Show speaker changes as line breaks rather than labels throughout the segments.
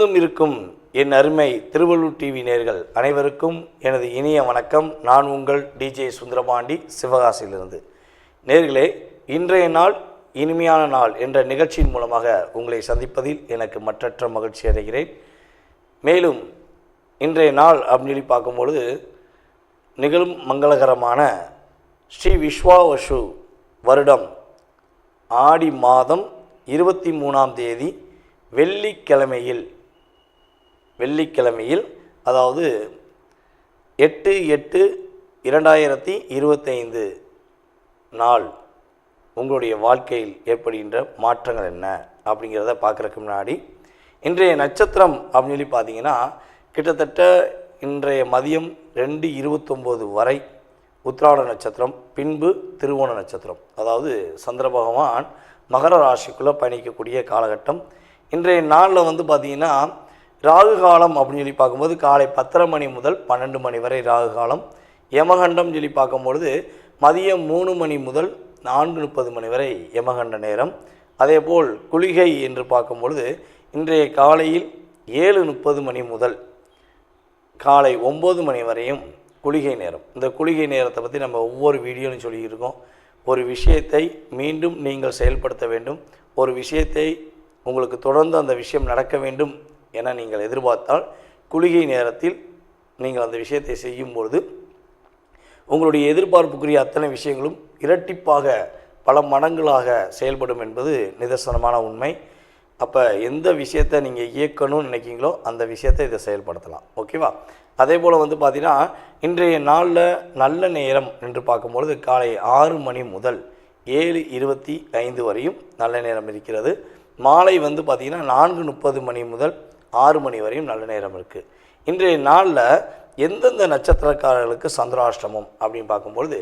உலகெங்கும் இருக்கும் என் அருமை திருவள்ளூர் டிவி நேர்கள் அனைவருக்கும் எனது இனிய வணக்கம். நான் உங்கள் டிஜே சுந்தரபாண்டி சிவகாசியிலிருந்து. நேர்களே இன்றைய நாள் இனிமையான நாள் என்ற நிகழ்ச்சியின் மூலமாக உங்களை சந்திப்பதில் எனக்கு மற்றற்ற மகிழ்ச்சி அடைகிறேன். மேலும் இன்றைய நாள் அப்படின்னு சொல்லி பார்க்கும்பொழுது நிகழும் மங்களகரமான ஸ்ரீ விஸ்வாவசு வருடம் ஆடி மாதம் இருபத்தி மூணாம் தேதி வெள்ளிக்கிழமையில் வெள்ளிக்கிழமையில் அதாவது எட்டு எட்டு இரண்டாயிரத்தி இருபத்தைந்து நாள் உங்களுடைய வாழ்க்கையில் ஏற்படுகின்ற மாற்றங்கள் என்ன அப்படிங்கிறத பார்க்குறதுக்கு முன்னாடி இன்றைய நட்சத்திரம் அப்படின்னு சொல்லி பார்த்தீங்கன்னா கிட்டத்தட்ட இன்றைய மதியம் ரெண்டு இருபத்தொம்போது வரை உத்திராட நட்சத்திரம் பின்பு திருவோண நட்சத்திரம். அதாவது சந்திர பகவான் மகர ராசிக்குள்ளே பயணிக்கக்கூடிய காலகட்டம். இன்றைய நாளில் வந்து பார்த்திங்கன்னா ராகு காலம் அப்படின்னு சொல்லி பார்க்கும்போது காலை பத்தரை மணி முதல் பன்னெண்டு மணி வரை ராகு காலம். யமகண்டம் சொல்லி பார்க்கும்பொழுது மதியம் மூணு மணி முதல் நான்கு முப்பது மணி வரை யமகண்ட நேரம். அதேபோல் குளிகை என்று பார்க்கும்பொழுது இன்றைய காலையில் ஏழு முப்பது மணி முதல் காலை ஒம்பது மணி வரையும் குளிகை நேரம். இந்த குளிகை நேரத்தை பற்றி நம்ம ஒவ்வொரு வீடியோலையும் சொல்லியிருக்கோம். ஒரு விஷயத்தை மீண்டும் நீங்கள் செயல்படுத்த வேண்டும். ஒரு விஷயத்தை உங்களுக்கு தொடர்ந்து அந்த விஷயம் நடக்க வேண்டும். என நீங்கள் எதிர்பார்த்தால் குளிகை நேரத்தில் நீங்கள் அந்த விஷயத்தை செய்யும் பொழுது உங்களுடைய எதிர்பார்ப்புக்குரிய அத்தனை விஷயங்களும் இரட்டிப்பாக பல மடங்களாக செயல்படும் என்பது நிதர்சனமான உண்மை. அப்போ எந்த விஷயத்தை நீங்கள் இயக்கணும்னு நினைக்கிங்களோ அந்த விஷயத்தை இதை செயல்படுத்தலாம். ஓகேவா அதே போல் வந்து பார்த்திங்கன்னா இன்றைய நாளில் நல்ல நேரம் என்று பார்க்கும்பொழுது காலை ஆறு மணி முதல் ஏழு இருபத்தி ஐந்து வரையும் நல்ல நேரம் இருக்கிறது. மாலை வந்து பார்த்திங்கன்னா நான்கு முப்பது மணி முதல் ஆறு மணி வரையும் நல்ல நேரம் இருக்குது இன்றைய நாளில் எந்தெந்த நட்சத்திரக்காரர்களுக்கு சந்திராஷ்டமம் அப்படின்னு பார்க்கும்பொழுது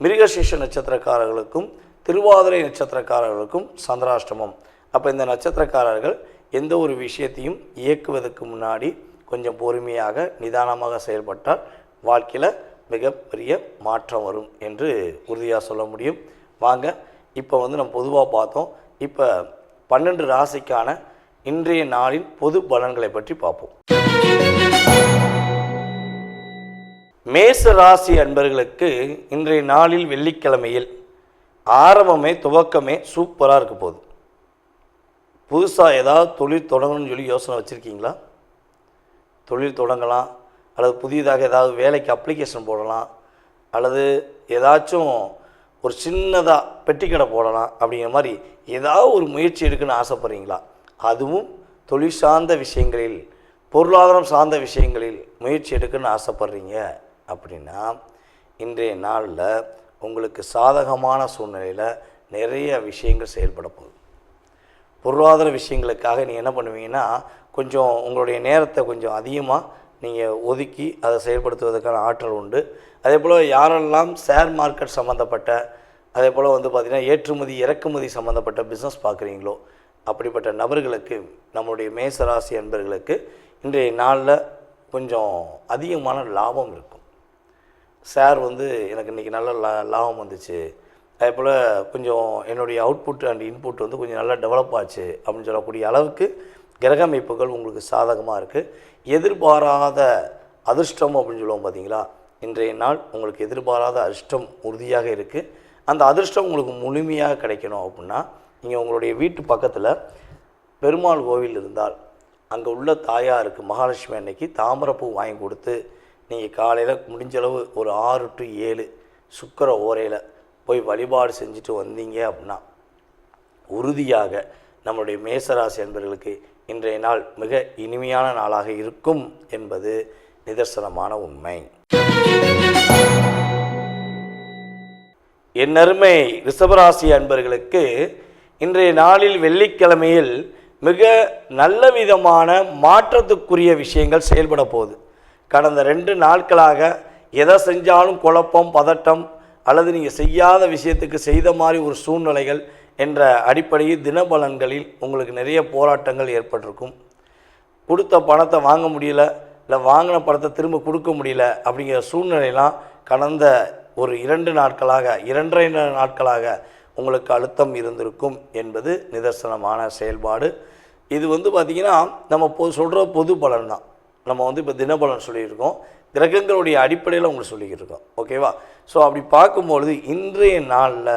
மிருகசீஷ நட்சத்திரக்காரர்களுக்கும் திருவாதிரை நட்சத்திரக்காரர்களுக்கும் சந்திராஷ்டமம். அப்போ இந்த நட்சத்திரக்காரர்கள் எந்த ஒரு விஷயத்தையும் இயக்குவதற்கு முன்னாடி கொஞ்சம் பொறுமையாக நிதானமாக செயல்பட்டால் வாழ்க்கையில் மிகப்பெரிய மாற்றம் வரும் என்று உறுதியாக சொல்ல முடியும். வாங்க இப்போ வந்து நம்ம பொதுவாக பார்த்தோம். இப்போ பன்னெண்டு ராசிக்கான இன்றைய நாளின் பொது பலன்களை பற்றி பார்ப்போம். மேச ராசி அன்பர்களுக்கு இன்றைய நாளில் வெள்ளிக்கிழமையில் ஆரம்பமே துவக்கமே சூப்பராக இருக்க போகுது. புதுசாக ஏதாவது தொழில் தொடங்கணும்னு சொல்லி யோசனை வச்சுருக்கீங்களா? தொழில் தொடங்கலாம் அல்லது புதியதாக ஏதாவது வேலைக்கு அப்ளிகேஷன் போடலாம் அல்லது ஏதாச்சும் ஒரு சின்னதாக பெட்டிக்கடை போடலாம் அப்படிங்கிற மாதிரி ஏதாவது ஒரு முயற்சி எடுக்குன்னு ஆசைப்பட்றீங்களா? அதுவும் தொழில் சார்ந்த விஷயங்களில் பொருளாதாரம் சார்ந்த விஷயங்களில் முயற்சி எடுக்கணும்னு ஆசைப்பட்றீங்க அப்படின்னா இன்றைய நாளில் உங்களுக்கு சாதகமான சூழ்நிலையில் நிறைய விஷயங்கள் செயல்பட போகுது. பொருளாதார விஷயங்களுக்காக நீங்கள் என்ன பண்ணுவீங்கன்னா கொஞ்சம் உங்களுடைய நேரத்தை கொஞ்சம் அதிகமாக நீங்கள் ஒதுக்கி அதை செயல்படுத்துவதற்கான ஆற்றல் உண்டு. அதே போல் யாரெல்லாம் ஷேர் மார்க்கெட் சம்மந்தப்பட்ட அதே போல் வந்து பார்த்திங்கன்னா ஏற்றுமதி இறக்குமதி சம்மந்தப்பட்ட பிஸ்னஸ் பார்க்குறீங்களோ அப்படிப்பட்ட நபர்களுக்கு நம்மளுடைய மேசராசி அன்பர்களுக்கு இன்றைய நாளில் கொஞ்சம் அதிகமான லாபம் இருக்கும். சார் வந்து எனக்கு இன்றைக்கி நல்ல லா லாபம் வந்துச்சு. அதே போல் கொஞ்சம் என்னுடைய அவுட்புட் அண்ட் இன்புட் வந்து கொஞ்சம் நல்லா டெவலப் ஆச்சு அப்படின்னு சொல்லக்கூடிய அளவுக்கு கிரக அமைப்புகள் உங்களுக்கு சாதகமாக இருக்குது எதிர்பாராத அதிர்ஷ்டம் அப்படின்னு சொல்லுவோம் பார்த்தீங்களா இன்றைய நாள் உங்களுக்கு எதிர்பாராத அதிர்ஷ்டம் உறுதியாக இருக்குது அந்த அதிர்ஷ்டம் உங்களுக்கு முழுமையாக கிடைக்கணும் அப்படின்னா நீங்கள் உங்களுடைய வீட்டு பக்கத்தில் பெருமாள் கோவில் இருந்தால் அங்கே உள்ள தாயாருக்கு மகாலட்சுமி அன்னைக்கு தாமரப்பூ வாங்கி கொடுத்து நீங்கள் காலையில் முடிஞ்சளவு ஒரு ஆறு டு ஏழு சுக்கர ஓரையில் போய் வழிபாடு செஞ்சுட்டு வந்தீங்க அப்படின்னா உறுதியாக நம்மளுடைய மேசராசி என்பர்களுக்கு இன்றைய நாள் மிக இனிமையான நாளாக இருக்கும் என்பது நிதர்சனமான உண்மை. என் அருமை ரிஷபராசி அன்பர்களுக்கு இன்றைய நாளில் வெள்ளிக்கிழமையில் மிக நல்ல விதமான மாற்றத்துக்குரிய விஷயங்கள் செயல்பட போகுது. கடந்த ரெண்டு நாட்களாக எதை செஞ்சாலும் குழப்பம் பதட்டம் அல்லது நீங்கள் செய்யாத விஷயத்துக்கு செய்த மாதிரி ஒரு சூழ்நிலைகள் என்ற அடிப்படையில் தினபலன்களில் உங்களுக்கு நிறைய போராட்டங்கள் ஏற்பட்டிருக்கும். கொடுத்த பணத்தை வாங்க முடியல இல்லை வாங்கின பணத்தை திரும்ப கொடுக்க முடியல அப்படிங்கிற சூழ்நிலையெல்லாம் கடந்த ஒரு இரண்டு நாட்களாக இரண்டரை நாட்களாக உங்களுக்கு அழுத்தம் இருந்திருக்கும் என்பது நிதர்சனமான செயல்பாடு. இது வந்து பார்த்திங்கன்னா நம்ம பொ சொல்கிற பொது பலன் தான் நம்ம வந்து இப்போ தினபலன் சொல்லியிருக்கோம். கிரகங்களுடைய அடிப்படையில் உங்களுக்கு சொல்லிக்கிட்டு இருக்கோம் ஓகேவா ஸோ அப்படி பார்க்கும்பொழுது இன்றைய நாளில்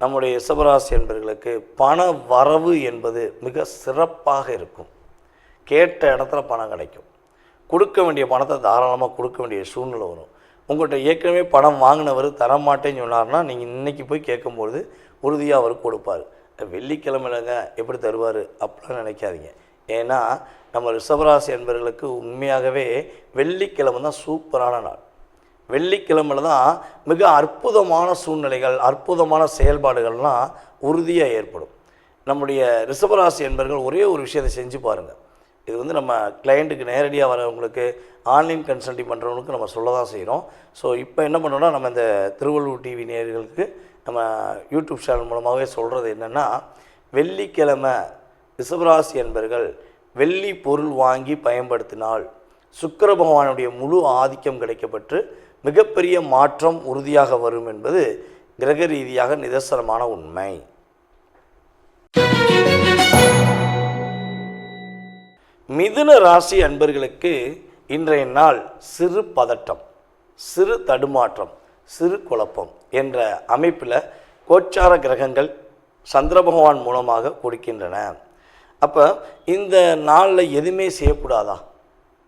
நம்முடைய ரிஷபராசி என்பவர்களுக்கு பண வரவு என்பது மிக சிறப்பாக இருக்கும். கேட்ட இடத்துல பணம் கிடைக்கும். கொடுக்க வேண்டிய பணத்தை தாராளமாக கொடுக்க வேண்டிய சூழ்நிலை வரும். உங்கள்கிட்ட ஏற்கனவே பணம் வாங்கினவர் தரமாட்டேன்னு சொன்னார்னா நீங்கள் இன்றைக்கி போய் கேட்கும்பொழுது உறுதியாக அவர் கொடுப்பார். வெள்ளிக்கிழமைலங்க எப்படி தருவார் அப்படிலாம் நினைக்காதீங்க. ஏன்னா நம்ம ரிஷபராசி என்பவர்களுக்கு உண்மையாகவே வெள்ளிக்கிழமை தான் சூப்பரான நாள். வெள்ளிக்கிழமையில் தான் மிக அற்புதமான சூழ்நிலைகள் அற்புதமான செயல்பாடுகள்லாம் உறுதியாக ஏற்படும். நம்முடைய ரிஷபராசி என்பவர்கள் ஒரே ஒரு விஷயத்தை செஞ்சு பாருங்கள் இது வந்து நம்ம கிளையண்ட்டுக்கு நேரடியாக வரவங்களுக்கு ஆன்லைன் கன்சல்டிங் பண்ணுறவங்களுக்கு நம்ம சொல்ல தான் செய்கிறோம் ஸோ இப்போ என்ன பண்ணோன்னா நம்ம இந்த திருவள்ளூர் டிவி நேர்களுக்கு நம்ம யூடியூப் சேனல் மூலமாகவே சொல்கிறது என்னென்னா வெள்ளிக்கிழமை ரிஷபராசி என்பர்கள் வெள்ளி பொருள் வாங்கி பயன்படுத்தினால் சுக்கர பகவானுடைய முழு ஆதிக்கம் கிடைக்கப்பட்டு மிகப்பெரிய மாற்றம் உறுதியாக வரும் என்பது கிரக ரீதியாக நிதர்சனமான உண்மை. மிதுன ராசி அன்பர்களுக்கு இன்றைய நாள் சிறு பதட்டம் சிறு தடுமாற்றம் சிறு குழப்பம் என்ற அமைப்பில் கோச்சார கிரகங்கள் சந்திர பகவான் மூலமாக கொடுக்கின்றன. அப்போ இந்த நாளில் எதுவுமே செய்யக்கூடாதா?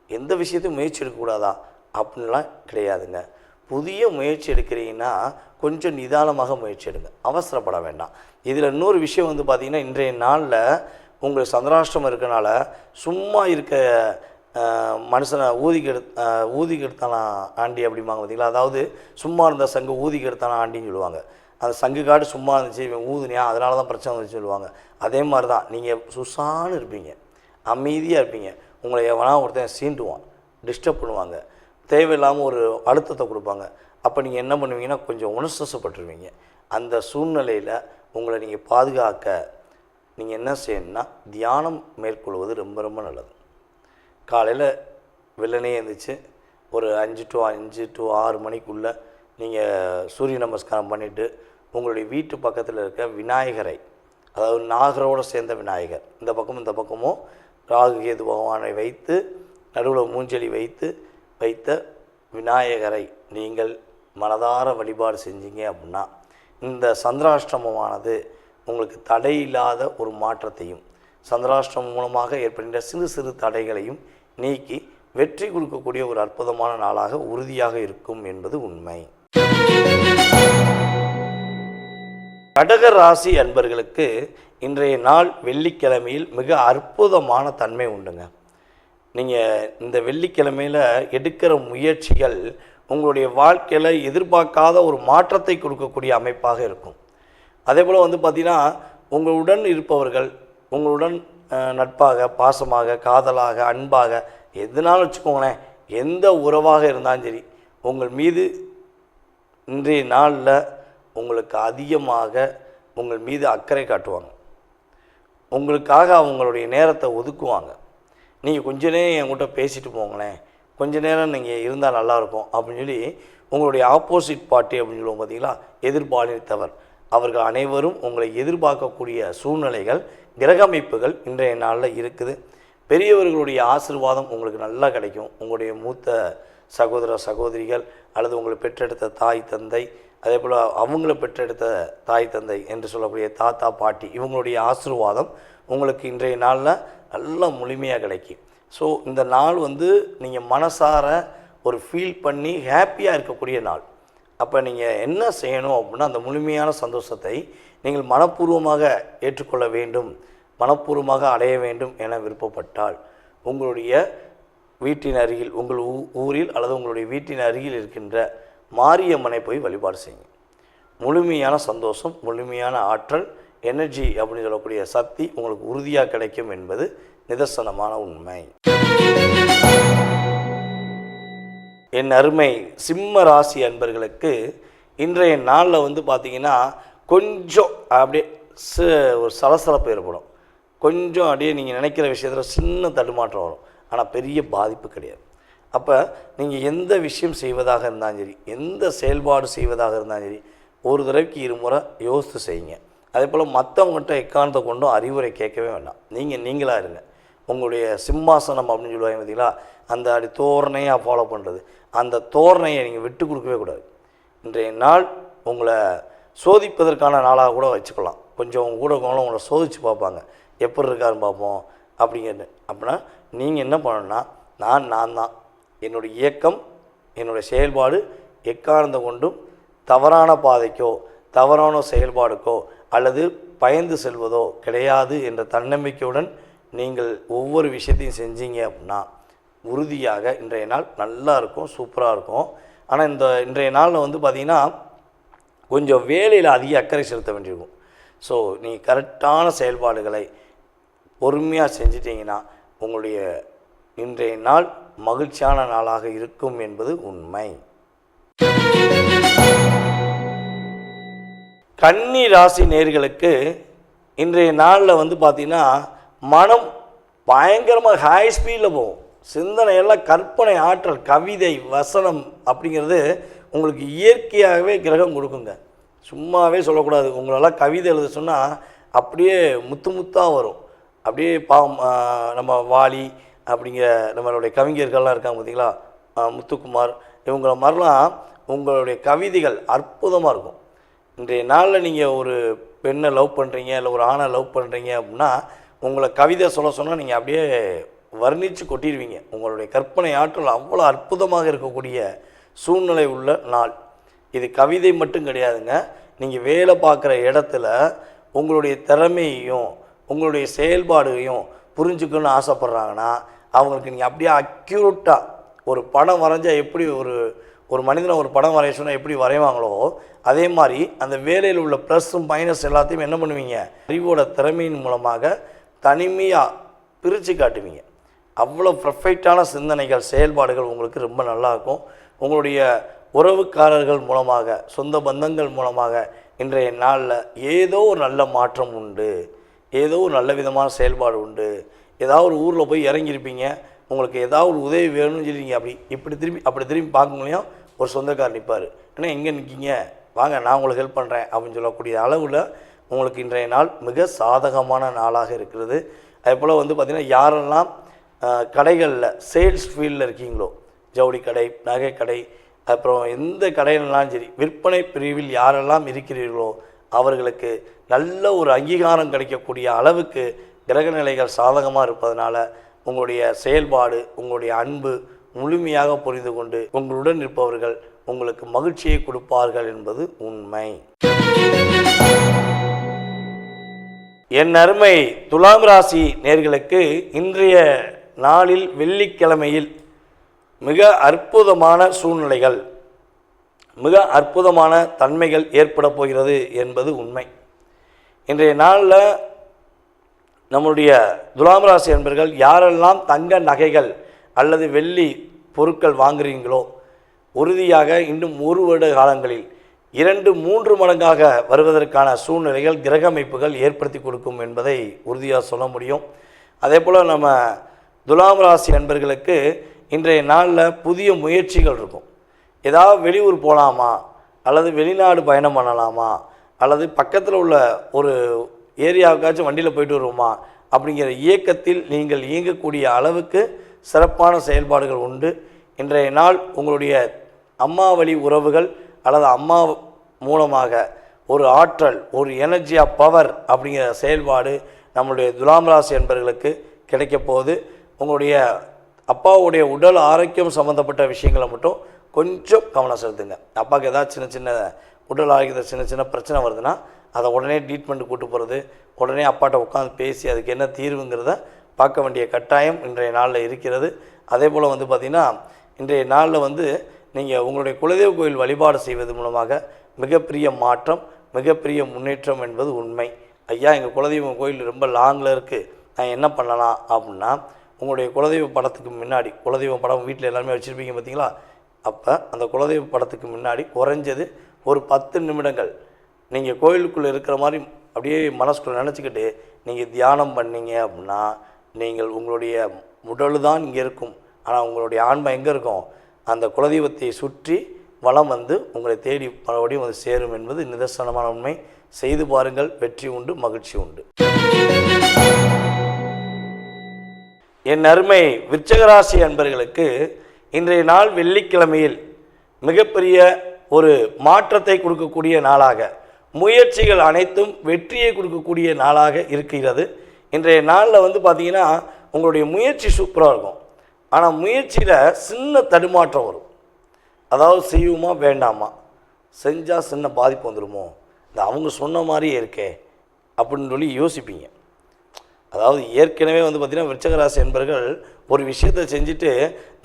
எந்த விஷயத்தையும் முயற்சி எடுக்கக்கூடாதா? அப்படின்லாம் கிடையாதுங்க. புதிய முயற்சி எடுக்கிறீங்கன்னா கொஞ்சம் நிதானமாக முயற்சி எடுங்க. அவசரப்பட வேண்டாம். இதில் இன்னொரு விஷயம் வந்து பார்த்திங்கன்னா இன்றைய நாளில் உங்களுக்கு சந்திராஷ்டிரம் இருக்கனால சும்மா இருக்க மனுஷனை ஊதிக்கு எடு ஊதிக்கு எடுத்தானா ஆண்டி அப்படிம்பாங்க பார்த்தீங்களா? அதாவது சும்மா இருந்த சங்கு ஊதிக்கு எடுத்தானா ஆண்டின்னு சொல்லுவாங்க. அந்த சங்கு காடு சும்மா இருந்துச்சு இவன் ஊதுனியா? அதனால தான் பிரச்சனை வந்துச்சு சொல்லுவாங்க. அதே மாதிரி தான் நீங்கள் சுசான்னு இருப்பீங்க. அமைதியாக இருப்பீங்க. உங்களை எவனா ஒருத்தன் சீண்டுவான் டிஸ்டர்ப் பண்ணுவாங்க. தேவையில்லாமல் ஒரு அழுத்தத்தை கொடுப்பாங்க. அப்போ நீங்கள் என்ன பண்ணுவீங்கன்னா கொஞ்சம் உணர்சப்பட்டுருவீங்க அந்த சூழ்நிலையில் உங்களை நீங்கள் பாதுகாக்க நீங்கள் என்ன செய்யணும்னா தியானம் மேற்கொள்வது ரொம்ப ரொம்ப நல்லது. காலையில் வெள்ளனே எழுந்திரிச்சு ஒரு அஞ்சு டு அஞ்சு டு ஆறு மணிக்குள்ளே நீங்கள் சூரிய நமஸ்காரம் பண்ணிவிட்டு உங்களுடைய வீட்டு பக்கத்தில் இருக்க விநாயகரை அதாவது நாகரோடு சேர்ந்த விநாயகர் இந்த பக்கமும் இந்த பக்கமும் ராகு கேது பகவானை வைத்து நடுவில் மூஞ்சலி வைத்து வைத்த விநாயகரை நீங்கள் மனதார வழிபாடு செஞ்சீங்க அப்படின்னா இந்த சந்திராஷ்டிரமமானது உங்களுக்கு தடையில்லாத ஒரு மாற்றத்தையும் சந்திராஷ்டிரம் மூலமாக ஏற்படுகின்ற சிறு சிறு தடைகளையும் நீக்கி வெற்றி கொடுக்கக்கூடிய ஒரு அற்புதமான நாளாக உறுதியாக இருக்கும் என்பது உண்மை. கடக ராசி அன்பர்களுக்கு இன்றைய நாள் வெள்ளிக்கிழமையில் மிக அற்புதமான தன்மை உண்டுங்க. நீங்கள் இந்த வெள்ளிக்கிழமையில் எடுக்கிற முயற்சிகள் உங்களுடைய வாழ்க்கையில் எதிர்பார்க்காத ஒரு மாற்றத்தை கொடுக்கக்கூடிய அமைப்பாக இருக்கும். அதே போல் வந்து பார்த்திங்கன்னா உங்களுடன் இருப்பவர்கள் உங்களுடன் நட்பாக பாசமாக காதலாக அன்பாக எதுனாலும் வச்சுக்கோங்களேன் எந்த உறவாக இருந்தாலும் சரி உங்கள் மீது இன்றைய நாளில் உங்களுக்கு அதிகமாக உங்கள் மீது அக்கறை காட்டுவாங்க. உங்களுக்காக அவங்களுடைய நேரத்தை ஒதுக்குவாங்க. நீங்கள் கொஞ்ச நேரம் என்கிட்ட பேசிட்டு போங்களேன் கொஞ்ச நேரம் நீங்கள் இருந்தால் நல்லாயிருக்கும் அப்படின்னு சொல்லி உங்களுடைய ஆப்போசிட் பார்ட்டி அப்படின்னு சொல்லுவோம் பார்த்தீங்களா எதிர்பாலித்தவர். அவர்கள் அனைவரும் உங்களை எதிர்பார்க்கக்கூடிய சூழ்நிலைகள் கிரகமைப்புகள் இன்றைய நாளில் இருக்குது. பெரியவர்களுடைய ஆசீர்வாதம் உங்களுக்கு நல்லா கிடைக்கும். உங்களுடைய மூத்த சகோதர சகோதரிகள் அல்லது உங்களை பெற்றெடுத்த தாய் தந்தை அதே போல் அவங்கள பெற்றெடுத்த தாய் தந்தை என்று சொல்லக்கூடிய தாத்தா பாட்டி இவங்களுடைய ஆசீர்வாதம் உங்களுக்கு இன்றைய நாளில் நல்லா முழுமையாக கிடைக்கும். ஸோ இந்த நாள் வந்து நீங்கள் மனசார ஒரு ஃபீல் பண்ணி ஹாப்பியாக இருக்கக்கூடிய நாள். அப்போ நீங்கள் என்ன செய்யணும் அப்படின்னா அந்த முழுமையான சந்தோஷத்தை நீங்கள் மனப்பூர்வமாக ஏற்றுக்கொள்ள வேண்டும் மனப்பூர்வமாக அடைய வேண்டும் என விருப்பப்பட்டால் உங்களுடைய வீட்டின் அருகில் உங்கள் ஊ ஊரில் அல்லது உங்களுடைய வீட்டின் அருகில் இருக்கின்ற மாரியம்மனை போய் வழிபாடு செய்யுங்க. முழுமையான சந்தோஷம் முழுமையான ஆற்றல் எனர்ஜி அப்படின்னு சொல்லக்கூடிய சக்தி உங்களுக்கு உறுதியாக கிடைக்கும் என்பது நிதர்சனமான உண்மை. என் அருமை சிம்ம ராசி அன்பர்களுக்கு இன்றைய நாளில் வந்து பார்த்தீங்கன்னா கொஞ்சம் அப்படியே ச ஒரு சலசலப்பு ஏற்படும். கொஞ்சம் அப்படியே நீங்கள் நினைக்கிற விஷயத்தில் சின்ன தடுமாற்றம் வரும். ஆனால் பெரிய பாதிப்பு கிடையாது. அப்போ நீங்கள் எந்த விஷயம் செய்வதாக இருந்தாலும் சரி எந்த செயல்பாடு செய்வதாக இருந்தாலும் சரி ஒரு தடவைக்கு இருமுறை யோசித்து செய்யுங்க. அதே போல் மற்றவங்ககிட்ட எக்காரணத்தை கொண்டும் அறிவுரை கேட்கவே வேண்டாம். நீங்கள் நீங்களாக இருங்க. உங்களுடைய சிம்மாசனம் அப்படின்னு சொல்லுவாங்க பார்த்தீங்களா? அந்த அடி தோரணையாக ஃபாலோ பண்ணுறது அந்த தோரணையை நீங்கள் விட்டு கொடுக்கவே கூடாது. இன்றைய நாள் உங்களை சோதிப்பதற்கான நாளாக கூட வச்சுக்கலாம். கொஞ்சம் உங்கள் கூட இருக்கவங்களும் உங்களை சோதித்து பார்ப்பாங்க. எப்படி இருக்காருன்னு பார்ப்போம். அப்படிங்கிறது அப்படின்னா நீங்கள் என்ன பண்ணணும்னா நான் நான் தான். என்னுடைய இயக்கம் என்னுடைய செயல்பாடு எக்காரணத்தை கொண்டும் தவறான பாதைக்கோ தவறான செயல்பாடுக்கோ அல்லது பயந்து செல்வதோ கிடையாது என்ற தன்னம்பிக்கையுடன் நீங்கள் ஒவ்வொரு விஷயத்தையும் செஞ்சீங்க அப்படின்னா உறுதியாக இன்றைய நாள் நல்லா இருக்கும் சூப்பராக இருக்கும் ஆனால் இந்த இன்றைய நாளில் வந்து பார்த்திங்கன்னா கொஞ்சம் வேலையில் அதிக அக்கறை செலுத்த வேண்டியிருக்கும். ஸோ நீ கரெக்டான செயல்பாடுகளை பொறுமையாக செஞ்சிட்டிங்கன்னா உங்களுடைய இன்றைய நாள் மகிழ்ச்சியான நாளாக இருக்கும் என்பது உண்மை. கன்னி ராசி நேர்களுக்கு இன்றைய நாளில் வந்து பார்த்திங்கன்னா மனம் பயங்கரமாக ஹை ஸ்பீடில் போகும். சிந்தனை எல்லாம் கற்பனை ஆற்றல் கவிதை வசனம் அப்படிங்கிறது உங்களுக்கு இயற்கையாகவே கிரகம் கொடுக்குங்க. சும்மாவே சொல்லக்கூடாது. உங்களெல்லாம் கவிதை எழுத சொன்னால் அப்படியே முத்து முத்தாக வரும். அப்படியே பாம் நம்ம வாலி அப்படிங்கிற நம்மளுடைய கவிஞர்கள்லாம் இருக்காங்க பார்த்தீங்களா முத்துக்குமார். இவங்கள மாதிரிலாம் உங்களுடைய கவிதைகள் அற்புதமாக இருக்கும். இன்றைய நாளில் நீங்கள் ஒரு பெண்ணை லவ் பண்ணுறீங்க இல்லை ஒரு ஆணை லவ் பண்ணுறீங்க அப்படின்னா உங்களை கவிதை சொல்ல சொன்னால் நீங்கள் அப்படியே வர்ணித்து கொட்டிடுவீங்க உங்களுடைய கற்பனை ஆற்றல் அவ்வளோ அற்புதமாக இருக்கக்கூடிய சூழ்நிலை உள்ள நாள். இது கவிதை மட்டும் கிடையாதுங்க. நீங்கள் வேலை பார்க்குற இடத்துல உங்களுடைய திறமையையும் உங்களுடைய செயல்பாடுகளையும் புரிஞ்சுக்கணும்னு ஆசைப்பட்றாங்கன்னா அவங்களுக்கு நீங்கள் அப்படியே அக்யூரட்டாக ஒரு படம் வரைஞ்சால் எப்படி ஒரு ஒரு மனிதனை ஒரு படம் வரைய சொன்னால் எப்படி வரைவாங்களோ அதே மாதிரி அந்த வேலையில் உள்ள ப்ளஸ்ஸும் மைனஸ் எல்லாத்தையும் என்ன பண்ணுவீங்க? அறிவோட திறமையின் மூலமாக தனிமையாக பிரித்து காட்டுவீங்க. அவ்வளோ பர்ஃபெக்டான சிந்தனைகள் செயல்பாடுகள் உங்களுக்கு ரொம்ப நல்லா இருக்கும். உங்களுடைய உறவுக்காரர்கள் மூலமாக சொந்த பந்தங்கள் மூலமாக இன்றைய நாளில் ஏதோ ஒரு நல்ல மாற்றம் உண்டு. ஏதோ ஒரு நல்ல விதமான செயல்பாடு உண்டு. ஏதாவது ஒரு ஊரில் போய் இறங்கியிருப்பீங்க. உங்களுக்கு ஏதாவது ஒரு உதவி வேணும்னு சொல்லிங்க அப்படி இப்படி திரும்பி அப்படி திரும்பி பார்க்கலையும் ஒரு சொந்தக்காரர் நிற்பார் ஏன்னா எங்கே நிற்கீங்க வாங்க நான் உங்களுக்கு ஹெல்ப் பண்ணுறேன் அப்படின்னு சொல்லக்கூடிய அளவில் உங்களுக்கு இன்றைய நாள் மிக சாதகமான நாளாக இருக்கிறது. அதே போல் வந்து பார்த்திங்கன்னா யாரெல்லாம் கடைகளில் சேல்ஸ் ஃபீல்டில் இருக்கீங்களோ ஜவுளி கடை நகை கடை அப்புறம் எந்த கடையிலனாலும் சரி விற்பனை பிரிவில் யாரெல்லாம் இருக்கிறீர்களோ அவர்களுக்கு நல்ல ஒரு அங்கீகாரம் கிடைக்கக்கூடிய அளவுக்கு கிரகநிலைகள் சாதகமாக இருப்பதனால உங்களுடைய செயல்பாடு உங்களுடைய அன்பு முழுமையாக புரிந்து கொண்டு உங்களுடன் இருப்பவர்கள் உங்களுக்கு மகிழ்ச்சியை கொடுப்பார்கள் என்பது உண்மை. என் அருமை துலாம் ராசி நேர்களுக்கு இன்றைய நாளில் வெள்ளிக்கிழமையில் மிக அற்புதமான சூழ்நிலைகள் மிக அற்புதமான தன்மைகள் ஏற்பட போகிறது என்பது உண்மை. இன்றைய நாளில் நம்முடைய துலாம் ராசி என்பர்கள் யாரெல்லாம் தங்க நகைகள் அல்லது வெள்ளி பொருட்கள் வாங்குறீங்களோ உறுதியாக இன்னும் ஒரு வருட காலங்களில் இரண்டு மூன்று மடங்காக வருவதற்கான சூழ்நிலைகள் கிரக அமைப்புகள் ஏற்படுத்தி கொடுக்கும் என்பதை உறுதியாக சொல்ல முடியும். அதே போல் நம்ம துலாம் ராசி அன்பர்களுக்கு இன்றைய நாளில் புதிய முயற்சிகள் இருக்கும். ஏதாவது வெளியூர் போகலாமா அல்லது வெளிநாடு பயணம் பண்ணலாமா? அல்லது பக்கத்தில் உள்ள ஒரு ஏரியாவுக்காச்சும் வண்டியில் போயிட்டு வருவோமா? அப்படிங்கிற இயக்கத்தில் நீங்கள் இயங்கக்கூடிய அளவுக்கு சிறப்பான செயல்பாடுகள் உண்டு. இன்றைய நாள் உங்களுடைய அம்மா வழி உறவுகள் அல்லது அம்மா மூலமாக ஒரு ஆற்றல் ஒரு எனர்ஜி ஆஃப் பவர் அப்படிங்கிற செயல்பாடு நம்மளுடைய துலாம் ராசி என்பவர்களுக்கு கிடைக்கப் போகுது. உங்களுடைய அப்பாவுடைய உடல் ஆரோக்கியம் சம்மந்தப்பட்ட விஷயங்களை மட்டும் கொஞ்சம் கவனம் செலுத்துங்க. அப்பாவுக்கு ஏதாவது சின்ன சின்ன உடல் ஆரோக்கியத்தில் சின்ன சின்ன பிரச்சனை வருதுன்னா அதை உடனே ட்ரீட்மெண்ட் கூட்டு போகிறது உடனே அப்பாட்ட உட்காந்து பேசி அதுக்கு என்ன தீர்வுங்கிறத பார்க்க வேண்டிய கட்டாயம் இன்றைய நாளில் இருக்கிறது. அதே போல் வந்து பார்த்திங்கன்னா இன்றைய நாளில் வந்து நீங்கள் உங்களுடைய குலதெய்வ கோயில் வழிபாடு செய்வது மூலமாக மிகப்பெரிய மாற்றம் மிகப்பெரிய முன்னேற்றம் என்பது உண்மை. ஐயா எங்கள் குலதெய்வம் கோயில் ரொம்ப லாங்கில் இருக்குது நான் என்ன பண்ணலாம் அப்படின்னா உங்களுடைய குலதெய்வ படத்துக்கு முன்னாடி குலதெய்வ படம் வீட்டில் எல்லாருமே வச்சுருப்பீங்க பார்த்தீங்களா அப்போ அந்த குலதெய்வ படத்துக்கு முன்னாடி குறைஞ்சது ஒரு பத்து நிமிடங்கள். நீங்கள் கோயிலுக்குள்ளே இருக்கிற மாதிரி அப்படியே மனசுக்குள்ளே நினச்சிக்கிட்டு நீங்கள் தியானம் பண்ணீங்க அப்படின்னா நீங்கள் உங்களுடைய உடல் தான் இங்கே இருக்கும். ஆனால் உங்களுடைய ஆன்மா எங்கே இருக்கும்? அந்த குலதெய்வத்தை சுற்றி வலம் வந்து உங்களை தேடி மறுபடியும் வந்து சேரும் என்பது நிதர்சனமான உண்மை. செய்து பாருங்கள் வெற்றி உண்டு மகிழ்ச்சி உண்டு. என் அருமை விருச்சகராசி அன்பர்களுக்கு இன்றைய நாள் வெள்ளிக்கிழமையில் மிகப்பெரிய ஒரு மாற்றத்தை கொடுக்கக்கூடிய நாளாக முயற்சிகள் அனைத்தும் வெற்றியை கொடுக்கக்கூடிய நாளாக இருக்கிறது. இன்றைய நாளில் வந்து பார்த்திங்கன்னா உங்களுடைய முயற்சி சூப்பராக இருக்கும். ஆனால் முயற்சியில் சின்ன தடுமாற்றம் வரும். அதாவது செய்வோமா வேண்டாமா? செஞ்சால் சின்ன பாதிப்பு வந்துடுமோ இந்த அவங்க சொன்ன மாதிரியே இருக்கே அப்படின்னு சொல்லி யோசிப்பீங்க. அதாவது ஏற்கனவே வந்து பார்த்திங்கன்னா விருச்சகராசி என்பர்கள் ஒரு விஷயத்தை செஞ்சுட்டு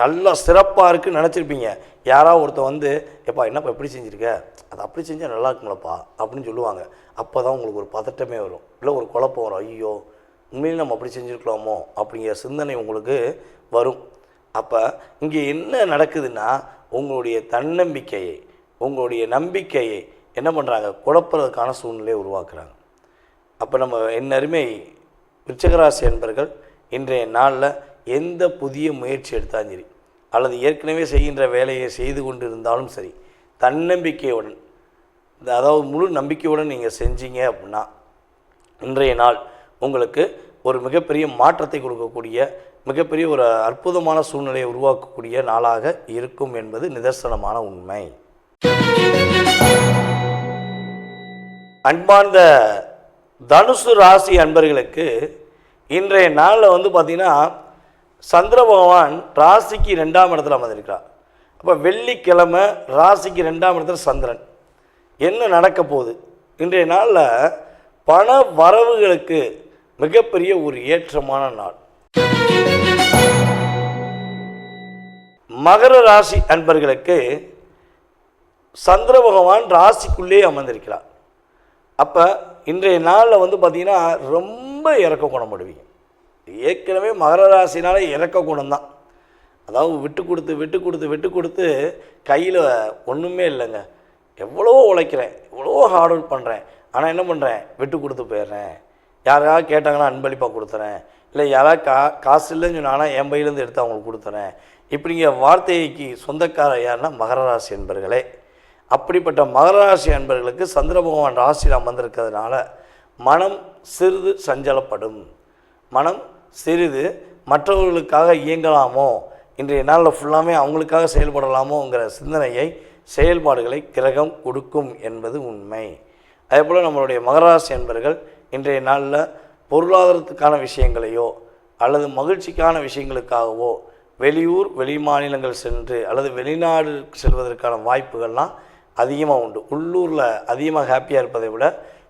நல்லா சிறப்பாக இருக்குன்னு நினச்சிருப்பீங்க. யாராவது ஒருத்தன் வந்து எப்பா என்னப்பா எப்படி செஞ்சுருக்க? அது அப்படி செஞ்சால் நல்லா இருக்குங்களப்பா அப்படின்னு சொல்லுவாங்க. அப்போ தான் உங்களுக்கு ஒரு பதட்டமே வரும். இல்லை ஒரு குழப்பம் வரும். ஐயோ உண்மையிலே நம்ம அப்படி செஞ்சுருக்கலாமோ? அப்படிங்கிற சிந்தனை உங்களுக்கு வரும். அப்போ இங்கே என்ன நடக்குதுன்னா உங்களுடைய தன்னம்பிக்கையை உங்களுடைய நம்பிக்கையை என்ன பண்ணுறாங்க குழப்பறதுக்கான சூழ்நிலையை உருவாக்குறாங்க. அப்போ நம்ம என் அருமை விருச்சகராசி என்பர்கள் இன்றைய நாளில் எந்த புதிய முயற்சி எடுத்தாலும் சரி அல்லது ஏற்கனவே செய்கின்ற வேலையை செய்து கொண்டு இருந்தாலும் சரி தன்னம்பிக்கையுடன் இந்த அதாவது முழு நம்பிக்கையுடன் நீங்கள் செஞ்சீங்க அப்படின்னா இன்றைய நாள் உங்களுக்கு ஒரு மிகப்பெரிய மாற்றத்தை கொடுக்கக்கூடிய மிகப்பெரிய ஒரு அற்புதமான சூழ்நிலையை உருவாக்கக்கூடிய நாளாக இருக்கும் என்பது நிதர்சனமான உண்மை. அன்பார்ந்த தனுசு ராசி அன்பர்களுக்கு இன்றைய நாளில் வந்து பார்த்திங்கன்னா சந்திர பகவான் ராசிக்கு ரெண்டாம் இடத்துல அமர்ந்திருக்கிறார். அப்போ வெள்ளிக்கிழமை ராசிக்கு ரெண்டாம் இடத்துல சந்திரன். என்ன நடக்க போகுது? இன்றைய நாளில் பண வரவுகளுக்கு மிகப்பெரிய ஒரு ஏற்றமான நாள். மகர ராசி அன்பர்களுக்கு சந்திர பகவான் ராசிக்குள்ளே அமர்ந்திருக்கிறார். அப்போ இன்றைய நாளில் வந்து பார்த்திங்கன்னா ரொம்ப இறக்க குணப்படுவீங்க. ஏற்கனவே மகர ராசினால் இறக்க குணம் தான். அதாவது விட்டு கொடுத்து விட்டு கொடுத்து விட்டு கொடுத்து கையில் ஒன்றுமே இல்லைங்க. எவ்வளோ உழைக்கிறேன் எவ்வளோ ஹார்ட் ஒர்க் பண்ணுறேன் ஆனால் என்ன பண்ணுறேன் விட்டு கொடுத்து போயிடுறேன். யாராவது கேட்டாங்கன்னா அன்பளிப்பாக கொடுத்துறேன். இல்லை யாராவது கா காசு இல்லைன்னு சொன்னாங்கன்னா என் பையிலேருந்து எடுத்து அவங்களுக்கு கொடுத்துறேன். இப்படிங்கிற வார்த்தைக்கு சொந்தக்காரர் யாருன்னா மகர ராசி என்பர்களே அப்படிப்பட்ட மகர ராசி அன்பர்களுக்கு சந்திர பகவான் ராசியில் அமர்ந்திருக்கிறதுனால மனம் சிறிது சஞ்சலப்படும். மனம் சிறிது மற்றவர்களுக்காக இயங்கலாமோ இன்றைய நாளில் ஃபுல்லாமே அவங்களுக்காக செயல்படலாமோங்கிற சிந்தனையை செயல்பாடுகளை கிரகம் கொடுக்கும் என்பது உண்மை. அதே போல் நம்மளுடைய மகராசி என்பர்கள் இன்றைய நாளில் பொருளாதாரத்துக்கான விஷயங்களையோ அல்லது மகிழ்ச்சிக்கான விஷயங்களுக்காகவோ வெளியூர் வெளி மாநிலங்கள் சென்று அல்லது வெளிநாடு செல்வதற்கான வாய்ப்புகள்லாம் அதிகமாக உண்டு. உள்ளூரில் அதிகமாக ஹாப்பியாக இருப்பதை விட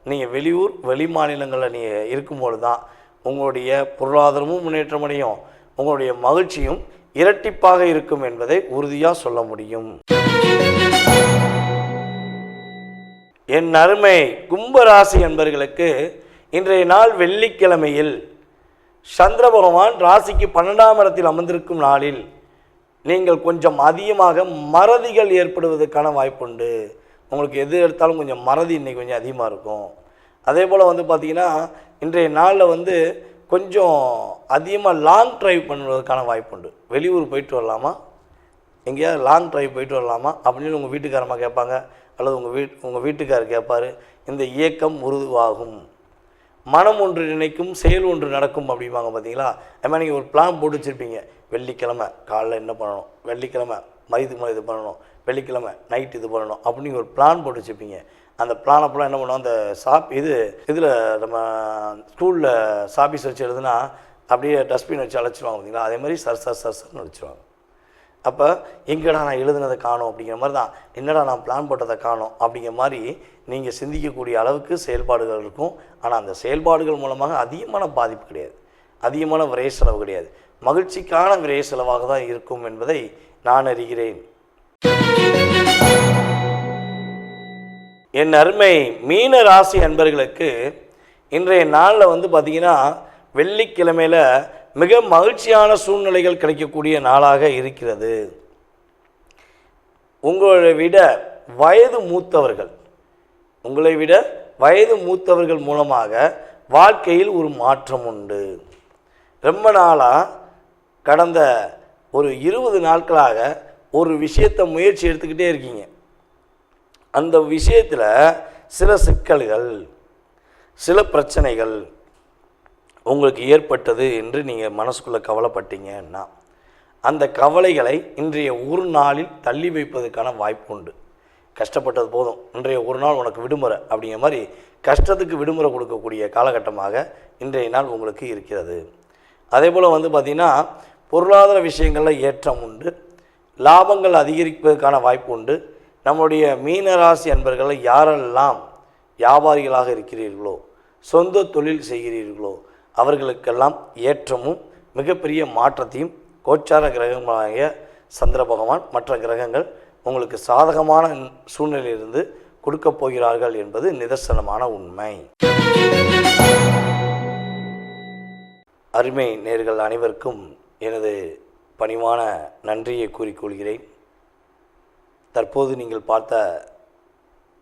நீங்கள் வெளியூர் வெளி மாநிலங்களில் நீங்கள் இருக்கும்போது தான் உங்களுடைய பொருளாதாரமும் முன்னேற்றமடையும் உங்களுடைய மகிழ்ச்சியும் இரட்டிப்பாக இருக்கும் என்பதை உறுதியாக சொல்ல முடியும். என் அருமை கும்பராசி என்பர்களுக்கு இன்றைய நாள் வெள்ளிக்கிழமையில் சந்திர பகவான் ராசிக்கு பன்னெண்டாம் இடத்தில் அமர்ந்திருக்கும் நாளில் நீங்கள் கொஞ்சம் அதிகமாக மறதிகள் ஏற்படுவதற்கான வாய்ப்புண்டு. உங்களுக்கு எது எடுத்தாலும் கொஞ்சம் மறதி இன்றைக்கி கொஞ்சம் அதிகமாக இருக்கும். அதே போல் வந்து பார்த்திங்கன்னா இன்றைய நாளில் வந்து கொஞ்சம் அதிகமாக லாங் ட்ரைவ் பண்ணுவதற்கான வாய்ப்புண்டு. வெளியூர் போயிட்டு வரலாமா? எங்கேயாவது லாங் ட்ரைவ் போயிட்டு வரலாமா? அப்படின்னு உங்கள் வீட்டுக்காரம்மா கேட்பாங்க. அல்லது உங்கள் வீட் உங்கள் வீட்டுக்காரர் கேட்பார். இந்த இயக்கம் உருவாகும். மனம் ஒன்று நினைக்கும் செயல் ஒன்று நடக்கும் அப்படிம்பாங்க பார்த்தீங்களா? அதுமாதிரி நீங்கள் ஒரு பிளான் போட்டு வச்சுருப்பீங்க. வெள்ளிக்கிழமை காலைல என்ன பண்ணணும்? வெள்ளிக்கிழமை மதியத்துக்கு மேலே இது பண்ணணும். வெள்ளிக்கிழமை நைட் இது பண்ணணும் அப்படின்னு ஒரு பிளான் போட்டு வச்சுருப்பீங்க. அந்த பிளான் அப்போலாம் என்ன பண்ணுவோம்? அந்த சாப் இது இதில் நம்ம ஸ்கூலில் சாப்பீஸ் வச்சு எழுதுனா அப்படியே டஸ்ட்பின் வச்சு அழைச்சிருவாங்க பார்த்தீங்களா? அதே மாதிரி சர் சர் சர் சர்னு அழைச்சிருவாங்க அப்போ எங்கடா நான் எழுதுனதை காணோம் அப்படிங்கிற மாதிரி தான் என்னடா நான் பிளான் போட்டதை காணோம் அப்படிங்கிற மாதிரி நீங்கள் சிந்திக்கக்கூடிய அளவுக்கு செயல்பாடுகள் இருக்கும். ஆனால் அந்த செயல்பாடுகள் மூலமாக அதிகமான பாதிப்பு கிடையாது. அதிகமான விரைய செலவு கிடையாது. மகிழ்ச்சிக்கான விரைய செலவாக தான் இருக்கும் என்பதை நான் அறிகிறேன். என் அருமை மீன ராசி அன்பர்களுக்கு இன்றைய நாளில் வந்து பார்த்திங்கன்னா வெள்ளிக்கிழமையில் மிக மகிழ்ச்சியான சூழ்நிலைகள் கிடைக்கக்கூடிய நாளாக இருக்கிறது. உங்களை விட வயது மூத்தவர்கள் உங்களை விட வயது மூத்தவர்கள் மூலமாக வாழ்க்கையில் ஒரு மாற்றம் உண்டு. ரொம்ப நாளாக கடந்த ஒரு இருபது நாட்களாக ஒரு விஷயத்தை முயற்சி எடுத்துக்கிட்டே இருக்கீங்க. அந்த விஷயத்தில் சில சிக்கல்கள் சில பிரச்சனைகள் உங்களுக்கு ஏற்பட்டது என்று நீங்கள் மனசுக்குள்ளே கவலைப்பட்டீங்கன்னா அந்த கவலைகளை இன்றைய ஒரு நாளில் தள்ளி வைப்பதற்கான வாய்ப்பு உண்டு. கஷ்டப்பட்டது போதும். இன்றைய ஒரு நாள் உனக்கு விடுமுறை அப்படிங்கிற மாதிரி கஷ்டத்துக்கு விடுமுறை கொடுக்கக்கூடிய காலகட்டமாக இன்றைய நாள் உங்களுக்கு இருக்கிறது. அதே போல் வந்து பார்த்திங்கன்னா பொருளாதார விஷயங்களில் ஏற்றம் உண்டு. லாபங்கள் அதிகரிப்பதற்கான வாய்ப்பு உண்டு. நம்முடைய மீனராசி அன்பர்களை யாரெல்லாம் வியாபாரிகளாக இருக்கிறீர்களோ சொந்த தொழில் செய்கிறீர்களோ அவர்களுக்கெல்லாம் ஏற்றமும் மிகப்பெரிய மாற்றத்தையும் கோச்சார கிரகமாகிய சந்திர பகவான் மற்ற கிரகங்கள் உங்களுக்கு சாதகமான சூழ்நிலையிலிருந்து கொடுக்கப் போகிறார்கள் என்பது நிதர்சனமான உண்மை. அருமை நேர்கள் அனைவருக்கும் எனது பணிவான நன்றியை கூறிக்கொள்கிறேன். தற்போது நீங்கள் பார்த்த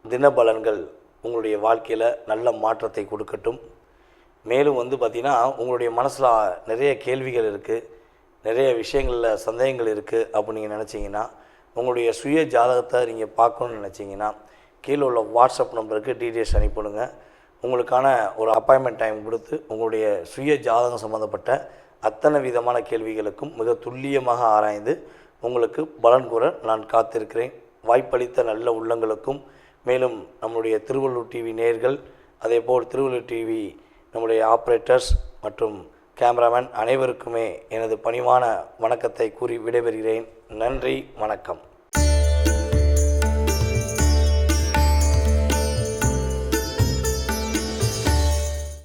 தினபலன்கள் உங்களுடைய வாழ்க்கையில் நல்ல மாற்றத்தை கொடுக்கட்டும். மேலும் வந்து பார்த்திங்கன்னா உங்களுடைய மனசில் நிறைய கேள்விகள் இருக்குது நிறைய விஷயங்களில் சந்தேகங்கள் இருக்குது அப்படின்னு நீங்கள் நினச்சிங்கன்னா உங்களுடைய சுய ஜாதகத்தை நீங்கள் பார்க்கணுன்னு நினச்சிங்கன்னா கீழே உள்ள வாட்ஸ்அப் நம்பருக்கு டீட்டெயில்ஸ் அனுப்பிவிடுங்க. உங்களுக்கான ஒரு அப்பாயின்மெண்ட் டைம் கொடுத்து உங்களுடைய சுய ஜாதகம் சம்மந்தப்பட்ட அத்தனை விதமான கேள்விகளுக்கும் மிக துல்லியமாக ஆராய்ந்து உங்களுக்கு பலன் கூற நான் காத்திருக்கிறேன். வாய்ப்பளித்த நல்ல உள்ளங்களுக்கும் மேலும் நம்முடைய திருவள்ளூர் டிவி நேர்கள் அதேபோல் திருவள்ளூர் டிவி நம்முடைய ஆப்ரேட்டர்ஸ் மற்றும் கேமராமேன் அனைவருக்குமே எனது பணிவான வணக்கத்தை கூறி விடைபெறுகிறேன். நன்றி வணக்கம்.